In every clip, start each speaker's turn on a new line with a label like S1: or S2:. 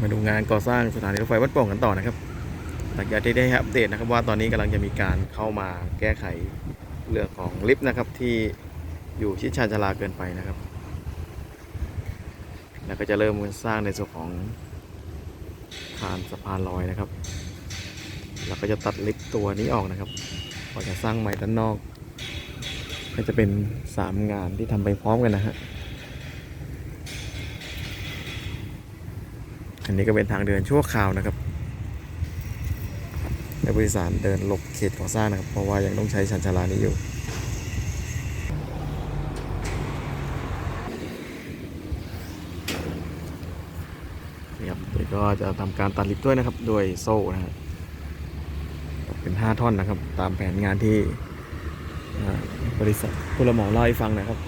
S1: มาดูงานก่อสร้างสถานีรถไฟวัดโป่งกันต่อนะครับหลังจากที่ได้อัปเดตนะครับว่าตอนนี้กำลังจะมีการเข้ามาแก้ไขเรื่องของลิฟต์นะครับที่อยู่ชิดชานชลาเกินไปนะครับ แล้วก็จะเริ่มสร้างในส่วนของคานสะพานลอยนะครับ แล้วก็จะตัดลิฟต์ตัวนี้ออกนะครับก็จะสร้างใหม่ด้านนอก ก็จะเป็นสามงานที่ทำไปพร้อมกันนะฮะ อันนี้ก็เป็นทางเดินชั่วคราวนะครับในบริษัทเดินหลบเขตก่อสร้างนะครับ เพราะว่ายังต้องใช้ชันชาลานี้อยู่นี่ครับเดี๋ยวก็จะทำการตัดลิฟต์ด้วยนะครับโดยโซ่นะฮะเป็น 5 ท่อนนะครับ ตามแผนงานที่บริษัทผู้รับเหมาเล่าให้ฟังนะครับ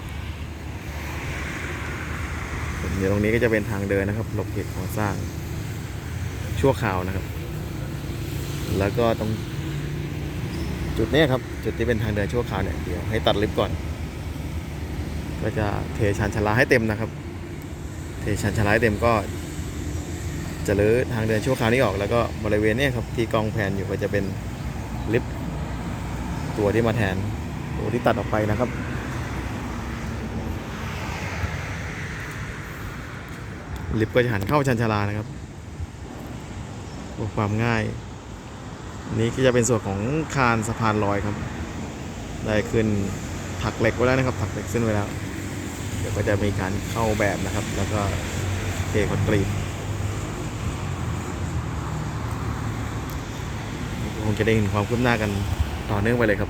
S1: เดี๋ยวตรงนี้ก็จะเป็นทางเดินนะครับหลบเหตุก่อสร้าง ชั่วคราวนะครับ แล้วก็ตรงจุดนี้ครับ จุดที่เป็นทางเดินชั่วคราวเนี่ยเดี๋ยวให้ตัดลิฟต์ก่อน ก็จะเทชานชลาให้เต็มนะครับ เทชานชลาให้เต็มก็ จะรื้อทางเดินชั่วคราวนี้ออก แล้วก็บริเวณนี้ครับที่กองแผนอยู่ก็จะเป็นลิฟต์ตัวที่มาแทนตัวที่ตัดออกไปนะครับ ลิฟต์ก็จะหันเข้าชันชาลานะครับเพื่อความง่าย นี่ก็จะเป็นส่วนของคานสะพานลอยครับ ได้ขึ้นถักเหล็กไว้แล้วนะครับ ถักเหล็กขึ้นไว้แล้ว เดี๋ยวก็จะมีการเข้าแบบนะครับ แล้วก็เทคอนกรีตคงจะได้เห็นความคืบหน้ากันต่อเนื่องไปเลยครับ